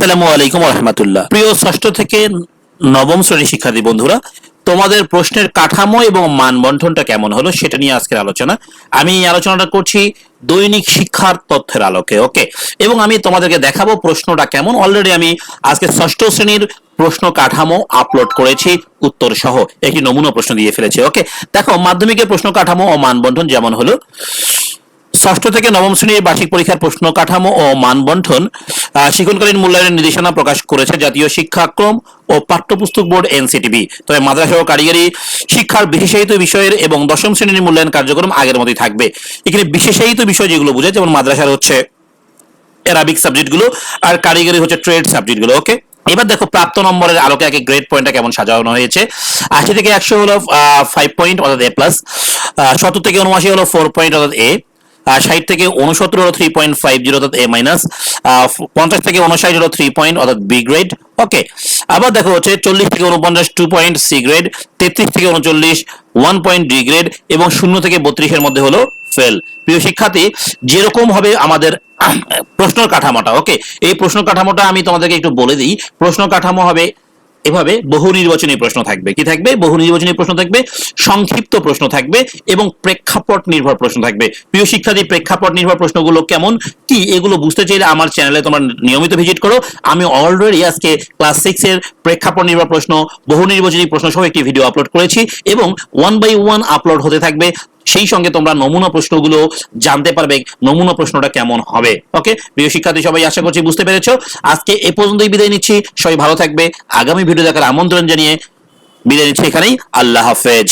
আসসালামু আলাইকুম রহমতুল্লাহ প্রিয় ষষ্ঠ থেকে নবম শ্রেণির শিক্ষার্থী বন্ধুরা, তোমাদের প্রশ্নের কাঠামো এবং মান বন্টনটা কেমন হলো সেটা নিয়ে আজকের আলোচনা। আমি এই আলোচনাটা করছি দৈনিক শিক্ষার তথ্যের আলোকে, ওকে? এবং আমি তোমাদেরকে দেখাবো প্রশ্নটা কেমন। অলরেডি আমি আজকে ষষ্ঠ শ্রেণির প্রশ্ন কাঠামো আপলোড করেছি, উত্তর সহ। একটি নমুনা প্রশ্ন দিয়ে ফেলেছি, ওকে? দেখো, মাধ্যমিকের প্রশ্ন কাঠামো ও মান বন্টন যেমন হলো ষষ্ঠ থেকে নবম শ্রেণির বার্ষিক পরীক্ষার প্রশ্ন কাঠামো ও মানবন্ঠন আহ, শিক্ষণকালীন মূল্যায়নের নির্দেশনা প্রকাশ করেছে জাতীয় শিক্ষাক্রম ও পাঠ্যপুস্তক বোর্ড এনসিটিভি তবে মাদ্রাসা ও কারিগরি শিক্ষার বিশেষায়িত বিষয়ের এবং দশম শ্রেণির মূল্যায়ন কার্যক্রম আগের মতোই থাকবে। এখানে বিশেষায়িত বিষয় যেগুলো বোঝায় যেমন মাদ্রাসার হচ্ছে অ্যারাবিক সাবজেক্টগুলো আর কারিগরি হচ্ছে ট্রেড সাবজেক্টগুলো ওকে এবার দেখো প্রাপ্ত নম্বরের আলোকে আগে গ্রেড পয়েন্টটা কেমন সাজানো হয়েছে। আশি থেকে একশো হলো ফাইভ পয়েন্ট অর্থাৎ এ প্লাস সত্তর থেকে উনআশি হলো ফোর পয়েন্ট অর্থাৎ এ ষাট থেকে উনসত্তর হলো থ্রি পয়েন্ট ফাইভ জিরো অর্থাৎ এ মাইনাস পঞ্চাশ থেকে উনষাট হলো থ্রি পয়েন্ট অর্থাৎ বি গ্রেড ওকে আবার দেখো হচ্ছে চল্লিশ থেকে উনপঞ্চাশ টু পয়েন্ট সি গ্রেড তেত্রিশ থেকে উনচল্লিশ ওয়ান পয়েন্ট ডি গ্রেড এবং শূন্য থেকে বত্রিশের মধ্যে হলো ফেল প্রিয় শিক্ষার্থী, যেরকম হবে আমাদের প্রশ্ন কাঠামোটা ওকে এই প্রশ্ন কাঠামোটা আমি তোমাদেরকে একটু বলে দিই। প্রশ্ন কাঠামো হবে এভাবে বহু নির্বাচনী প্রশ্ন থাকবে। কি থাকবে? বহু নির্বাচনী প্রশ্ন থাকবে, সংক্ষিপ্ত প্রশ্ন থাকবে এবং প্রেক্ষাপট নির্ভর প্রশ্ন থাকবে। প্রিয় শিক্ষার্থী, প্রেক্ষাপট নির্ভর প্রশ্নগুলো কেমন? কি? এগুলো বুঝতে চাইলে আমার চ্যানেলে তোমরা নিয়মিত ভিজিট করো। আমি অলরেডি আজকে ক্লাস সিক্স এর প্রেক্ষাপট নির্ভর প্রশ্ন, বহু নির্বাচনী প্রশ্ন সহ একটি ভিডিও আপলোড করেছি এবং ওয়ান বাই ওয়ান আপলোড হতে থাকবে। সেই সঙ্গে তোমরা নমুনা প্রশ্নগুলো জানতে পারবে নমুনা প্রশ্নটা কেমন হবে। ওকে প্রিয় শিক্ষার্থী, সবাই আশা করছি বুঝতে পেরেছ। আজকে এ পর্যন্তই বিদায় নিচ্ছি। সবাই ভালো থাকবে। আগামী ভিডিও দেখার আমন্ত্রণ জানিয়ে বিদায় নিচ্ছি এখানেই। আল্লাহ হাফেজ।